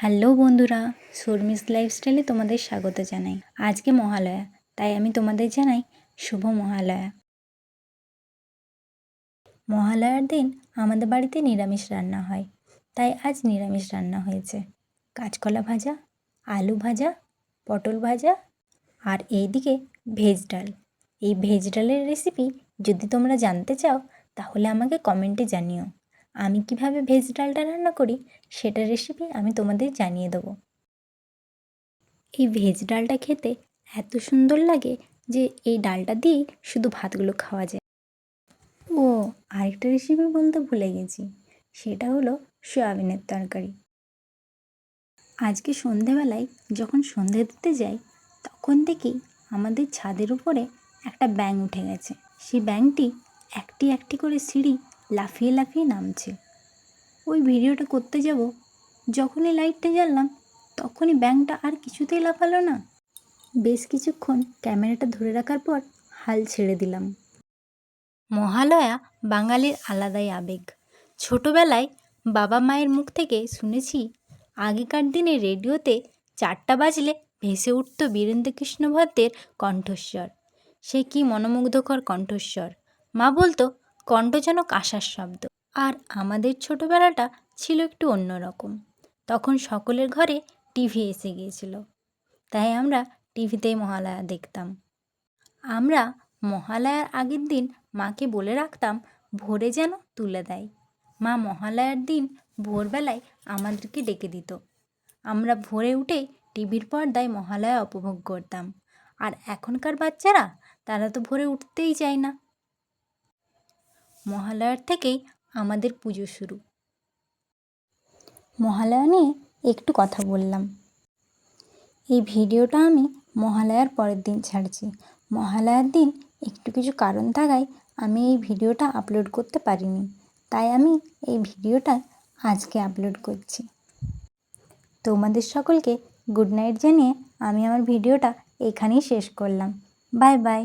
Hello বন্ধুরা, শর্মিস লাইফস্টাইলে তোমাদের স্বাগত জানাই। আজকে মহালয়া, তাই আমি তোমাদের জানাই শুভ মহালয়া। মহালয়ার দিন আমাদের বাড়িতে নিরামিষ রান্না হয়, তাই আজ নিরামিষ রান্না হয়েছে। কাঁচকলা ভাজা, আলু ভাজা, পটল ভাজা আর এইদিকে ভেজ ডাল। এই ভেজ ডালের রেসিপি যদি তোমরা জানতে চাও, তাহলে আমাকে কমেন্টে জানিও। আমি কীভাবে ভেজ ডালটা রান্না করি, সেটা রেসিপি আমি তোমাদের জানিয়ে দেবো। এই ভেজ ডালটা খেতে এত সুন্দর লাগে যে এই ডালটা দিয়েই শুধু ভাতগুলো খাওয়া যায়। ও, আরেকটা রেসিপি বলতে ভুলে গেছি, সেটা হলো সয়াবিনের তরকারি। আজকে সন্ধেবেলায় যখন সন্ধে দিতে যাই, তখন দেখি আমাদের ছাদের উপরে একটা ব্যাঙ উঠে গেছে। সেই ব্যাঙটি একটি একটি করে সিঁড়ি লাফিয়ে লাফিয়ে নামছে। ওই ভিডিওটা করতে যাব, যখনই লাইটটা জ্বাললাম, তখনই ব্যাঙটা আর কিছুতেই লাফালো না। বেশ কিছুক্ষণ ক্যামেরাটা ধরে রাখার পর হাল ছেড়ে দিলাম। মহালয়া বাঙালির আলাদাই আবেগ। ছোটবেলায় বাবা মায়ের মুখ থেকে শুনেছি, আগেকার দিনে রেডিওতে চারটা বাজলে ভেসে উঠত বীরেন্দ্রকৃষ্ণ ভদ্রের কণ্ঠস্বর। সে কি মনোমুগ্ধকর কণ্ঠস্বর? মা বলতো কণ্ঠ যেন কাঁসার শব্দ। আর আমাদের ছোটোবেলাটা ছিল একটু অন্যরকম তখন সকলের ঘরে টিভি এসে গিয়েছিল। তাই আমরা টিভিতেই মহালয়া দেখতাম। আমরা মহালয়ার আগের দিন মাকে বলে রাখতাম, ভোরে যেন তুলে দেয়। মা মহালয়ার দিন ভোরবেলায় আমাদেরকে ডেকে দিত। আমরা ভোরে উঠে টিভির পর্দায় মহালয়া উপভোগ করতাম। আর এখনকার বাচ্চারা, তারা তো ভোরে উঠতেই চায় না। মহালয়ার থেকেই আমাদের পুজো শুরু। মহালয়া নিয়ে একটু কথা বললাম। এই ভিডিওটা আমি মহালয়ার পরের দিন ছাড়ছি। মহালয়ার দিন একটু কিছু কারণ থাকায় আমি এই ভিডিওটা আপলোড করতে পারিনি। তাই আমি এই ভিডিওটা আজকে আপলোড করছি। তোমাদের সকলকে গুড নাইট জানিয়ে আমি আমার ভিডিওটা এখানেই শেষ করলাম। Bye bye